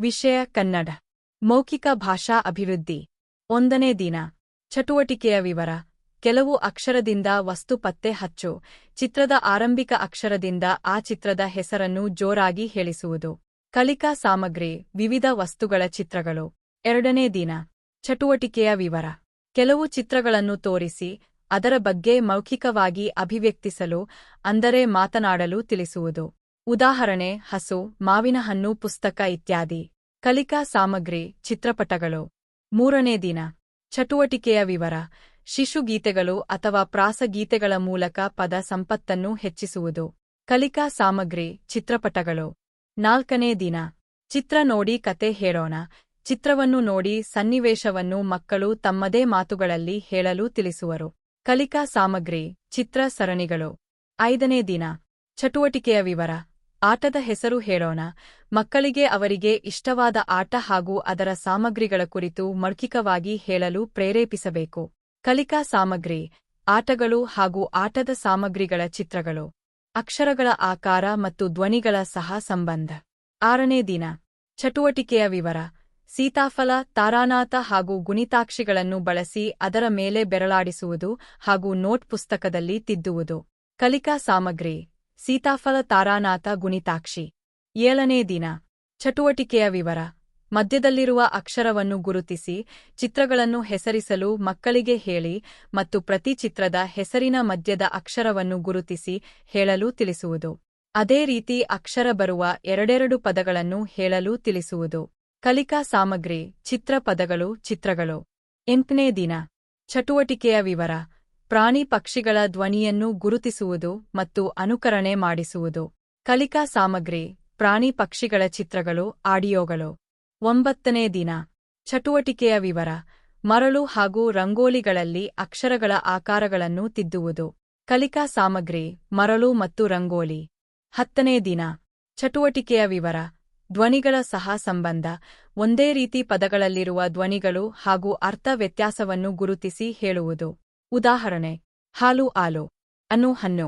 ವಿಷಯ ಕನ್ನಡ. ಮೌಖಿಕ ಭಾಷಾ ಅಭಿವೃದ್ಧಿ. ಒಂದನೇ ದಿನ. ಚಟುವಟಿಕೆಯ ವಿವರ. ಕೆಲವು ಅಕ್ಷರದಿಂದ ವಸ್ತು ಪತ್ತೆ ಹಚ್ಚು. ಚಿತ್ರದ ಆರಂಭಿಕ ಅಕ್ಷರದಿಂದ ಆ ಚಿತ್ರದ ಹೆಸರನ್ನು ಜೋರಾಗಿ ಹೇಳಿಸುವುದು. ಕಲಿಕಾ ಸಾಮಗ್ರಿ. ವಿವಿಧ ವಸ್ತುಗಳ ಚಿತ್ರಗಳು. ಎರಡನೇ ದಿನ. ಚಟುವಟಿಕೆಯ ವಿವರ. ಕೆಲವು ಚಿತ್ರಗಳನ್ನು ತೋರಿಸಿ, ಅದರ ಬಗ್ಗೆ ಮೌಖಿಕವಾಗಿ ಅಭಿವ್ಯಕ್ತಿಸಲು, ಅಂದರೆ ಮಾತನಾಡಲು ತಿಳಿಸುವುದು. ಉದಾಹರಣೆ, ಹಸು, ಮಾವಿನ ಹಣ್ಣು, ಪುಸ್ತಕ ಇತ್ಯಾದಿ. ಕಲಿಕಾ ಸಾಮಗ್ರಿ, ಚಿತ್ರಪಟಗಳು. ಮೂರನೇ ದಿನ. ಚಟುವಟಿಕೆಯ ವಿವರ. ಶಿಶುಗೀತೆಗಳು ಅಥವಾ ಪ್ರಾಸಗೀತೆಗಳ ಮೂಲಕ ಪದ ಸಂಪತ್ತನ್ನು ಹೆಚ್ಚಿಸುವುದು. ಕಲಿಕಾ ಸಾಮಗ್ರಿ, ಚಿತ್ರಪಟಗಳು. ನಾಲ್ಕನೇ ದಿನ. ಚಿತ್ರ ನೋಡಿ ಕತೆ ಹೇಳೋಣ. ಚಿತ್ರವನ್ನು ನೋಡಿ ಸನ್ನಿವೇಶವನ್ನು ಮಕ್ಕಳು ತಮ್ಮದೇ ಮಾತುಗಳಲ್ಲಿ ಹೇಳಲು ತಿಳಿಸುವರು. ಕಲಿಕಾ ಸಾಮಗ್ರಿ, ಚಿತ್ರ ಸರಣಿಗಳು. ಐದನೇ ದಿನ. ಚಟುವಟಿಕೆಯ ವಿವರ. ಆಟದ ಹೆಸರು ಹೇಳೋಣ. ಮಕ್ಕಳಿಗೆ ಅವರಿಗೆ ಇಷ್ಟವಾದ ಆಟ ಹಾಗೂ ಅದರ ಸಾಮಗ್ರಿಗಳ ಕುರಿತು ಮೌಖಿಕವಾಗಿ ಹೇಳಲು ಪ್ರೇರೇಪಿಸಬೇಕು. ಕಲಿಕಾ ಸಾಮಗ್ರಿ, ಆಟಗಳು ಹಾಗೂ ಆಟದ ಸಾಮಗ್ರಿಗಳ ಚಿತ್ರಗಳು. ಅಕ್ಷರಗಳ ಆಕಾರ ಮತ್ತು ಧ್ವನಿಗಳ ಸಹ ಸಂಬಂಧ. ಆರನೇ ದಿನ, ಚಟುವಟಿಕೆಯ ವಿವರ. ಸೀತಾಫಲ, ತಾರಾನಾಥ ಹಾಗೂ ಗುಣಿತಾಕ್ಷಿಗಳನ್ನು ಬಳಸಿ ಅದರ ಮೇಲೆ ಬೆರಳಾಡಿಸುವುದು ಹಾಗೂ ನೋಟ್ ಪುಸ್ತಕದಲ್ಲಿ ತಿದ್ದುವುದು. ಕಲಿಕಾ ಸಾಮಗ್ರಿ ಸೀತಾಫಲ ತಾರಾನಾಥ ಗುಣಿತಾಕ್ಷಿ. ಏಳನೇ ದಿನ. ಚಟುವಟಿಕೆಯ ವಿವರ. ಮಧ್ಯದಲ್ಲಿರುವ ಅಕ್ಷರವನ್ನು ಗುರುತಿಸಿ, ಚಿತ್ರಗಳನ್ನು ಹೆಸರಿಸಲು ಮಕ್ಕಳಿಗೆ ಹೇಳಿ ಮತ್ತು ಪ್ರತಿ ಚಿತ್ರದ ಹೆಸರಿನ ಮಧ್ಯದ ಅಕ್ಷರವನ್ನು ಗುರುತಿಸಿ ಹೇಳಲು ತಿಳಿಸುವುದು. ಅದೇ ರೀತಿ ಅಕ್ಷರ ಬರುವ ಎರಡೆರಡು ಪದಗಳನ್ನು ಹೇಳಲು ತಿಳಿಸುವುದು. ಕಲಿಕಾ ಸಾಮಗ್ರಿ, ಚಿತ್ರ ಪದಗಳು, ಚಿತ್ರಗಳು. ಎಂಟನೇ ದಿನ. ಚಟುವಟಿಕೆಯ ವಿವರ. ಪ್ರಾಣಿ ಪಕ್ಷಿಗಳ ಧ್ವನಿಯನ್ನು ಗುರುತಿಸುವುದು ಮತ್ತು ಅನುಕರಣೆ ಮಾಡಿಸುವುದು. ಕಲಿಕಾ ಸಾಮಗ್ರಿ, ಪ್ರಾಣಿ ಪಕ್ಷಿಗಳ ಚಿತ್ರಗಳು, ಆಡಿಯೋಗಳು. ಒಂಬತ್ತನೇ ದಿನ. ಚಟುವಟಿಕೆಯ ವಿವರ. ಮರಳು ಹಾಗೂ ರಂಗೋಲಿಗಳಲ್ಲಿ ಅಕ್ಷರಗಳ ಆಕಾರಗಳನ್ನು ತಿದ್ದುವುದು. ಕಲಿಕಾ ಸಾಮಗ್ರಿ, ಮರಳು ಮತ್ತು ರಂಗೋಲಿ. ಹತ್ತನೇ ದಿನ. ಚಟುವಟಿಕೆಯ ವಿವರ. ಧ್ವನಿಗಳ ಸಹ ಸಂಬಂಧ. ಒಂದೇ ರೀತಿ ಪದಗಳಲ್ಲಿರುವ ಧ್ವನಿಗಳು ಹಾಗೂ ಅರ್ಥ ವ್ಯತ್ಯಾಸವನ್ನು ಗುರುತಿಸಿ ಹೇಳುವುದು. ಉದಾಹರಣೆ ಹಾಲು ಆಲೋ ಅನ್ನು ಹನ್ನು